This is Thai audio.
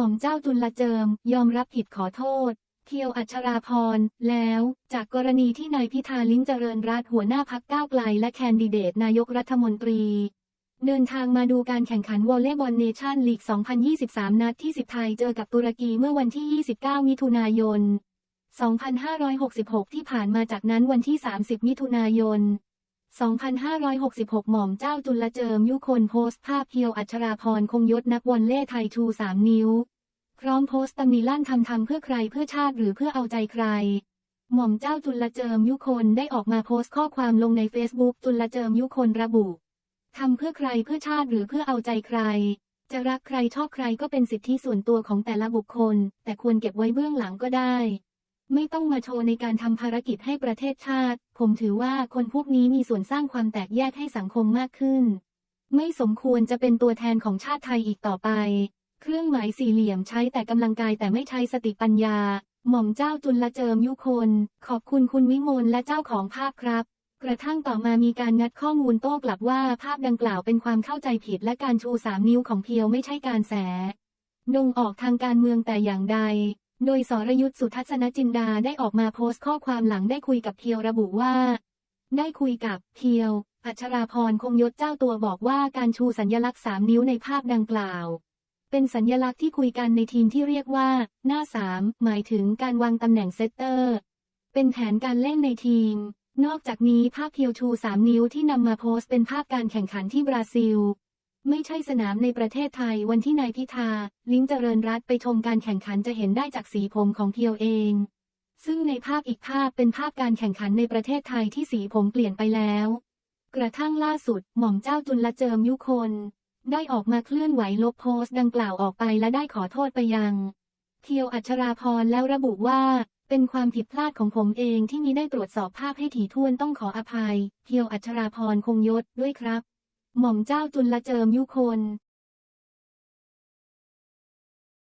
ม่อมเจ้าจุลเจิม ยอมรับผิดขอโทษเพียวอัชราพร แล้ว จากกรณีที่นายพิธาลิ้มเจริญรัตหัวหน้าพักก้าวไกล และแคนดิเดตนายกรัฐมนตรี เดินทางมาดูการแข่งขันวอลเลย์บอลเนชั่นลีก 2023 นัดที่ 10 ไทยเจอกับตุรกีเมื่อวันที่ 29 มิถุนายน 2566 ที่ผ่านมาจากนั้นวันที่ 30 มิถุนายน2566 หม่อมเจ้าจุลเจิมยุคนโพสต์ภาพเพียวอัชราพรคงยศนักวอลเล่ไทยชู 3 นิ้ว พร้อมโพสต์ตำหนิลั่นทำทำเพื่อใครเพื่อชาติหรือเพื่อเอาใจใคร หม่อมเจ้าจุลเจิมยุคนได้ออกมาโพสต์ข้อความลงในเฟซบุ๊กจุลเจิมยุคนระบุทำเพื่อใครเพื่อชาติหรือเพื่อเอาใจใคร จะรักใครชอบใครก็เป็นสิทธิส่วนตัวของแต่ละบุคคล แต่ควรเก็บไว้เบื้องหลังก็ได้ ไม่ต้องมาโชว์ในการทำภารกิจให้ประเทศชาติ ผมถือว่าคนพวกนี้มีส่วนสร้างความแตกแยกให้สังคมมากขึ้น ไม่สมควรจะเป็นตัวแทนของชาติไทยอีกต่อไป เครื่องหมายสี่เหลี่ยมใช้แต่กำลังกายแต่ไม่ใช้สติปัญญา หม่อมเจ้าจุลเจิมยุคน ขอบคุณคุณวิมลและเจ้าของภาพครับ กระทั่งต่อมามีการงัดข้อมูลโต้กลับว่าภาพดังกล่าวเป็นความเข้าใจผิดและการชูสามนิ้วของเพียวไม่ใช่การแสดงออกทางการเมืองแต่อย่างใด โดยสรยุทธสุทัศนจินดาได้ออกมาโพสต์ข้อความหลังได้คุยกับเพียวระบุว่า ได้คุยกับเพียว อัชราพรคงยศเจ้าตัวบอกว่าการชูสัญลักษณ์สามนิ้วในภาพดังกล่าว เป็นสัญลักษณ์ที่คุยกันในทีมที่เรียกว่า หน้าสามหมายถึงการวางตำแหน่งเซตเตอร์ เป็นแผนการเล่นในทีม นอกจากนี้ภาพเพียวชูสามนิ้วที่นำมาโพสต์เป็นภาพการแข่งขันที่บราซิล ไม่ใช่สนามในประเทศไทยวันที่นายพิธา ลิ้มเจริญรัตไปชมการแข่งขันจะเห็นได้จากสีผมของเพียวเอง ซึ่งในภาพอีกภาพเป็นภาพการแข่งขันในประเทศไทยที่สีผมเปลี่ยนไปแล้ว กระทั่งล่าสุดหม่อมเจ้าจุลเจิมยุคน ได้ออกมาเคลื่อนไหวลบโพสต์ดังกล่าวออกไปและได้ขอโทษไปยัง เทียวอัชราพรแล้วระบุว่า เป็นความผิดพลาดของผมเองที่มิได้ตรวจสอบภาพให้ถี่ถ้วนต้องขออภัย เทียวอัชราพรคงยศด้วยครับ หม่อมเจ้าจุลเจิมยุคน